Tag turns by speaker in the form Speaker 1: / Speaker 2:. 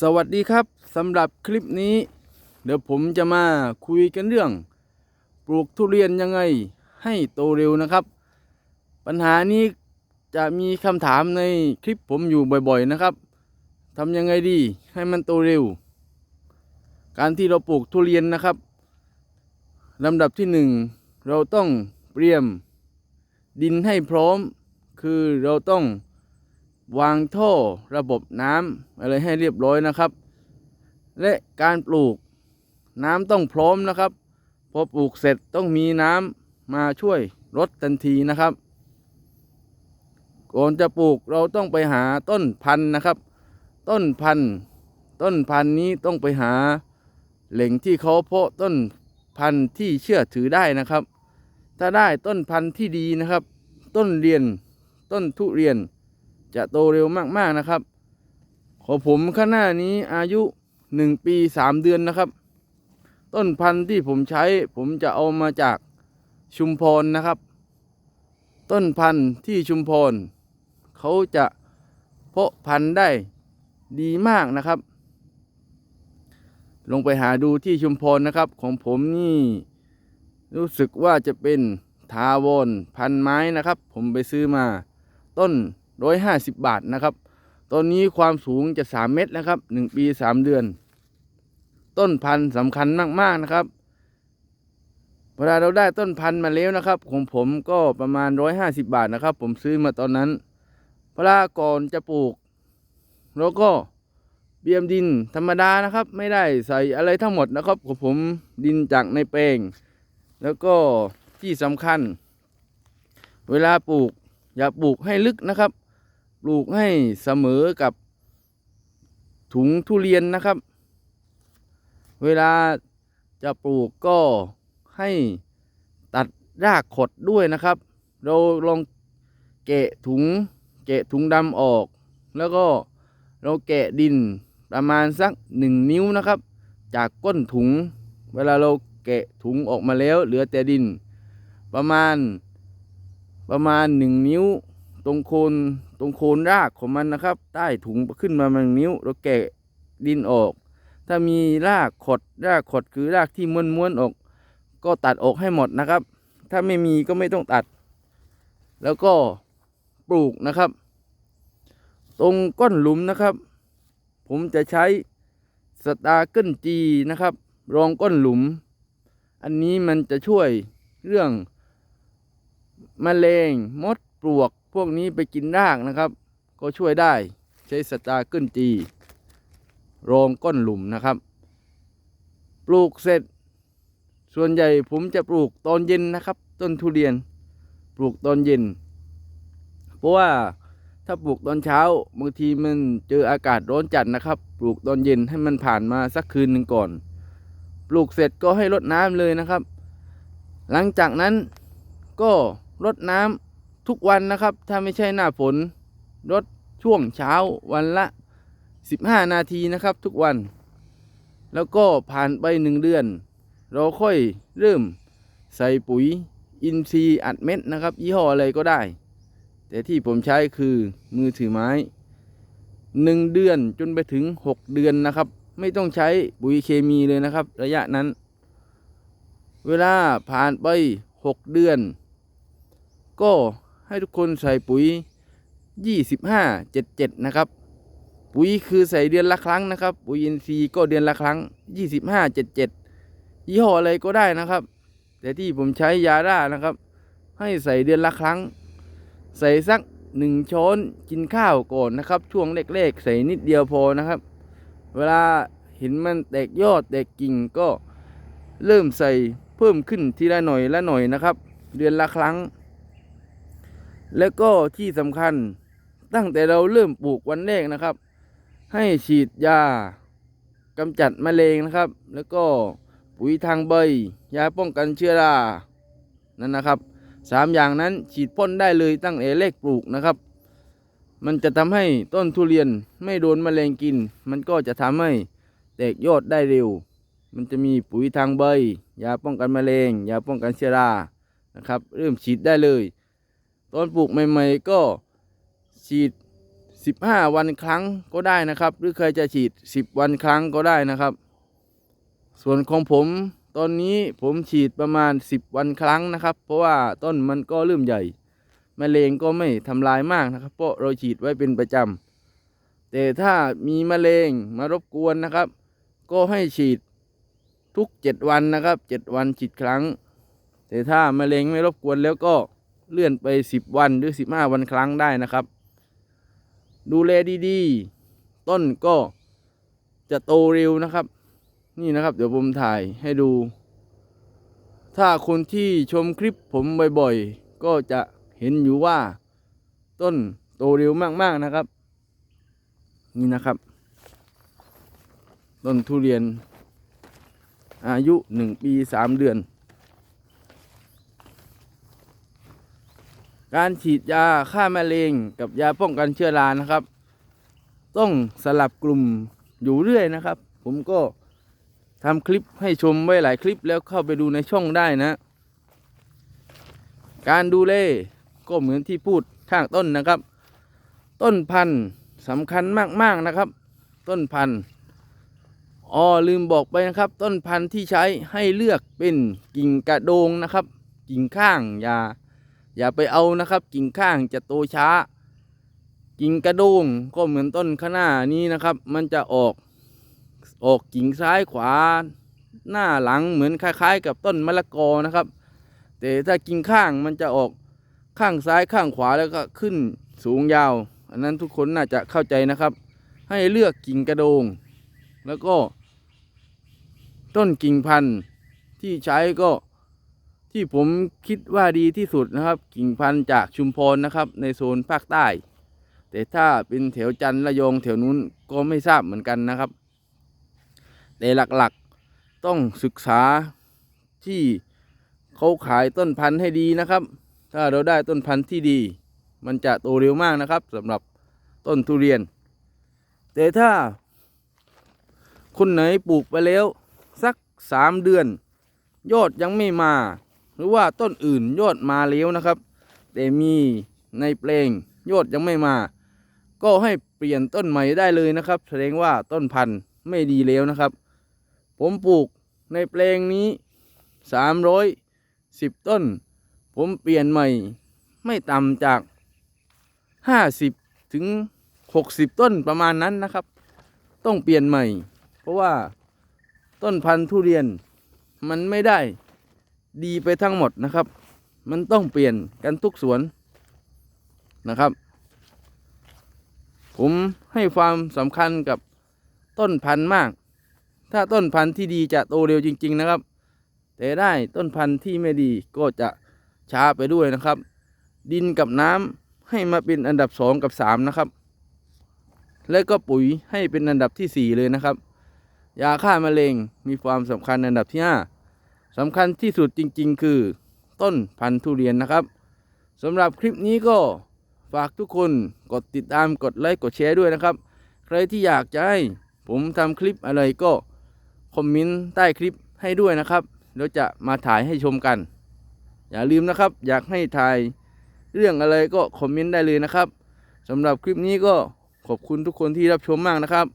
Speaker 1: สวัสดีครับสำหรับคลิปนี้ เดี๋ยวผมจะมาคุยกันเรื่อง ปลูกทุเรียนยังไงให้โตเร็วนะครับ ปัญหานี้จะมีคำถามในคลิปผมอยู่บ่อยๆนะครับทำยังไงดีให้มันโตเร็ว การที่เราปลูกทุเรียนนะครับลำดับที่หนึ่งเราต้องเตรียมดินให้พร้อม คือเราต้อง วางท่อระบบน้ำอะไรให้เรียบร้อยนะครับ และการปลูกน้ำต้องพร้อมนะครับ พอปลูกเสร็จต้องมีน้ำมาช่วยรดทันทีนะครับ ก่อนจะปลูกเราต้องไปหาต้นพันธุ์นะครับ ต้นพันธุ์ต้นพันธุ์นี้ต้องไปหาแหล่งที่เขาเพาะต้นพันธุ์ที่เชื่อถือได้นะครับ ถ้าได้ต้นพันธุ์ที่ดีนะครับ ต้นเรียนต้นทุเรียน จะโตเร็วมากๆนะครับ ของผมข้างหน้านี้อายุหนึ่งปีสามเดือนนะครับ ต้นพันธุ์ที่ผมใช้ ผมจะเอามาจากชุมพรนะครับ ต้นพันธุ์ที่ชุมพรเขาจะเพาะพันธุ์ได้ดีมากนะครับ ลงไปหาดูที่ชุมพรนะครับ ของผมนี่รู้สึกว่าจะเป็นทาวรพันไม้นะครับ ผมไปซื้อมาต้น ร้อยห้าสิบบาทนะครับ ตอนนี้ความสูงจะสามเมตรนะครับหนึ่งปีสามเดือน ต้นพันธุ์สำคัญมาก ๆ นะครับเวลาเราได้ต้นพันธุ์มาแล้วนะครับ ของผมก็ประมาณร้อยห้าสิบบาทนะครับ ผมซื้อมาตอนนั้นเวลาก่อนจะปลูกเราก็เบียมดินธรรมดานะครับ ไม่ได้ใส่อะไรทั้งหมดนะครับของผมดินจากในแปลงแล้วก็ที่สำคัญ เวลาปลูกอย่าปลูกให้ลึกนะครับ ปลูกให้เสมอกับถุงทุเรียนนะครับ เวลาจะปลูกก็ให้ตัดรากขดด้วยนะครับ เราลองแกะถุงแกะถุงดำออก แล้วก็เราแกะดินประมาณสักหนึ่งนิ้วนะครับ จากก้นถุง เวลาเราแกะถุงออกมาแล้วเหลือแต่ดิน ประมาณประมาณหนึ่งนิ้ว ตรงโคนตรงโคนรากของมันนะครับ ใต้ถุงขึ้นมาหนึ่งนิ้วเราแกะดินออก ถ้ามีรากขดรากขดคือรากที่ม้วนๆออก ก็ตัดออกให้หมดนะครับ ถ้าไม่มีก็ไม่ต้องตัด แล้วก็ปลูกนะครับ ตรงก้นหลุมนะครับ ผมจะใช้สตาร์เกิลจีนะครับ รองก้นหลุม อันนี้มันจะช่วยเรื่องมแมลงมดปลวก พวกนี้ไปกินรากนะครับ ก็ช่วยได้ใช้สตาร์เกิลจี รองก้นหลุมนะครับ ปลูกเสร็จ ส่วนใหญ่ผมจะปลูกตอนเย็นนะครับ ต้นทุเรียน ปลูกตอนเย็น เพราะว่าถ้าปลูกตอนเช้าบางทีมันเจออากาศร้อนจัดนะครับ ปลูกตอนเย็นให้มันผ่านมาสักคืนหนึ่งก่อน ปลูกเสร็จก็ให้รดน้ำเลยนะครับ หลังจากนั้นก็รดน้ำ ทุกวันนะครับ ถ้าไม่ใช่หน้าฝนรดช่วงเช้าวันละ 15 นาทีนะครับ ทุกวัน แล้วก็ผ่านไปหนึ่งเดือน เราค่อยเริ่มใส่ปุ๋ยอินทรีย์อัดเม็ดนะครับ ยี่ห้ออะไรก็ได้ แต่ที่ผมใช้คือมือถือไม้หนึ่งเดือนจนไปถึง 6 เดือนนะครับ ไม่ต้องใช้ปุ๋ยเคมีเลยนะครับ ระยะนั้น เวลาผ่านไป 6 เดือน ก็ ให้ทุกคนใส่ปุ๋ย 25 77 นะครับ ปุ๋ยคือใส่เดือนละครั้งนะครับ ปุ๋ยอินทรีย์ก็เดือนละครั้ง 25 77 ยี่ห้ออะไรก็ได้นะครับ แต่ที่ผมใช้ยาร่านะครับ ให้ใส่เดือนละครั้ง ใส่สักหนึ่งช้อนกินข้าวก่อนนะครับ ช่วงเล็กๆ ใส่นิดเดียวพอนะครับ เวลาเห็นมันแตกยอดแตกกิ่งก็เริ่มใส่เพิ่มขึ้นทีละหน่อยละหน่อยนะครับ เดือนละครั้ง แล้วก็ที่สำคัญตั้งแต่เราเริ่มปลูกวันแรกนะครับ ให้ฉีดยากำจัดแมลงนะครับ แล้วก็ปุ๋ยทางใบ ยาป้องกันเชื้อรานั่นนะครับสามอย่างนั้นฉีดพ่นได้เลยตั้งแต่แรกปลูกนะครับ มันจะทำให้ต้นทุเรียนไม่โดนแมลงกิน มันก็จะทำให้แตกยอดได้เร็ว มันจะมีปุ๋ยทางใบ ยาป้องกันแมลงยาป้องกันเชื้อรานะครับ เริ่มฉีดได้เลย ตอนปลูกใหม่ๆก็ฉีดสิบห้าวันครั้งก็ได้นะครับ หรือใครจะฉีดสิบวันครั้งก็ได้นะครับ ส่วนของผมตอนนี้ผมฉีดประมาณสิบวันครั้งนะครับ เพราะว่าต้นมันก็เริ่มใหญ่มะเร็งก็ไม่ทำลายมากนะครับ เพราะเราฉีดไว้เป็นประจำแต่ถ้ามีมะเร็งมารบกวนนะครับ ก็ให้ฉีดทุกเจ็ดวันนะครับเจ็ดวันฉีดครั้ง แต่ถ้ามะเร็งไม่รบกวนแล้วก็ เลื่อนไปสิบวันหรือสิบห้าวันครั้งได้นะครับ ดูแลดีๆ ต้นก็จะโตเร็วนะครับ นี่นะครับ เดี๋ยวผมถ่ายให้ดู ถ้าคนที่ชมคลิปผมบ่อยๆ ก็จะเห็นอยู่ว่า ต้นโตเร็วมากๆนะครับ นี่นะครับ ต้นทุเรียน อายุหนึ่งปีสามเดือน การฉีดยาฆ่าแมลงกับยาป้องกันเชื้อรานะครับ ต้องสลับกลุ่มอยู่เรื่อยนะครับ ผมก็ทำคลิปให้ชมไว้หลายคลิปแล้วเข้าไปดูในช่องได้นะ การดูแลก็เหมือนที่พูดข้างต้นนะครับ ต้นพันธุ์สำคัญมากๆนะครับ ต้นพันธุ์อ๋อลืมบอกไปนะครับ ต้นพันธุ์ที่ใช้ให้เลือกเป็นกิ่งกระโดงนะครับ กิ่งข้างอย่า อย่าไปเอานะครับ กิ่งข้างจะโตช้า กิ่งกระโดงก็เหมือนต้นข้างหน้านี้นะครับ มันจะออกออกกิ่งซ้ายขวา หน้าหลังเหมือนคล้าย ๆ กับต้นมะละกอนะครับ แต่ถ้ากิ่งข้างมันจะออกข้างซ้ายข้างขวาแล้วก็ขึ้นสูงยาว อันนั้นทุกคนน่าจะเข้าใจนะครับ ให้เลือกกิ่งกระโดง แล้วก็ ต้นกิ่งพันธุ์ที่ใช้ก็ ที่ผมคิดว่าดีที่สุดนะครับ กิ่งพันธุ์จากชุมพรนะครับ ในโซนภาคใต้ แต่ถ้าเป็นแถวจันทร์ระยองแถวนู้นก็ไม่ทราบเหมือนกันนะครับแต่หลักๆต้องศึกษาที่เขาขายต้นพันธุ์ให้ดีนะครับ ถ้าเราได้ต้นพันธุ์ที่ดี มันจะโตเร็วมากนะครับสำหรับต้นทุเรียน แต่ถ้าคนไหนปลูกไปแล้ว สักสามเดือน ยอดยังไม่มา หรือว่าต้นอื่นยอดมาแล้วนะครับ แต่มีในแปลงยอดยังไม่มา ก็ให้เปลี่ยนต้นใหม่ได้เลยนะครับ แสดงว่าต้นพันธุ์ไม่ดีแล้วนะครับ ผมปลูกในแปลงนี้สามร้อยสิบต้น ผมเปลี่ยนใหม่ไม่ต่ำจากห้าสิบถึงหกสิบต้นประมาณนั้นนะครับ ต้องเปลี่ยนใหม่ เพราะว่าต้นพันธุ์ทุเรียนมันไม่ได้ ดีไปทั้งหมดนะครับ มันต้องเปลี่ยนกันทุกสวนนะครับ ผมให้ความสำคัญกับต้นพันธุ์มาก ถ้าต้นพันธุ์ที่ดีจะโตเร็วจริง ๆ นะครับ แต่ได้ต้นพันธุ์ที่ไม่ดีก็จะช้าไปด้วยนะครับ ดินกับน้ำให้มาเป็นอันดับสองกับสามนะครับ แล้วก็ปุ๋ยให้เป็นอันดับที่สี่เลยนะครับ ยาฆ่าแมลงมีความสำคัญอันดับที่ห้า สำคัญที่สุดจริง ๆ คือต้นพันธุ์ทุเรียนนะครับสำหรับคลิปนี้ก็ฝากทุกคนกดติดตามกดไลค์กดแชร์ด้วยนะครับ ใครที่อยากจะให้ผมทำคลิปอะไรก็คอมเมนต์ใต้คลิปให้ด้วยนะครับเดี๋ยวจะมาถ่ายให้ชมกัน อย่าลืมนะครับ อยากให้ถ่ายเรื่องอะไรก็คอมเมนต์ได้เลยนะครับสำหรับคลิปนี้ก็ขอบคุณทุกคนที่รับชมมากนะครับ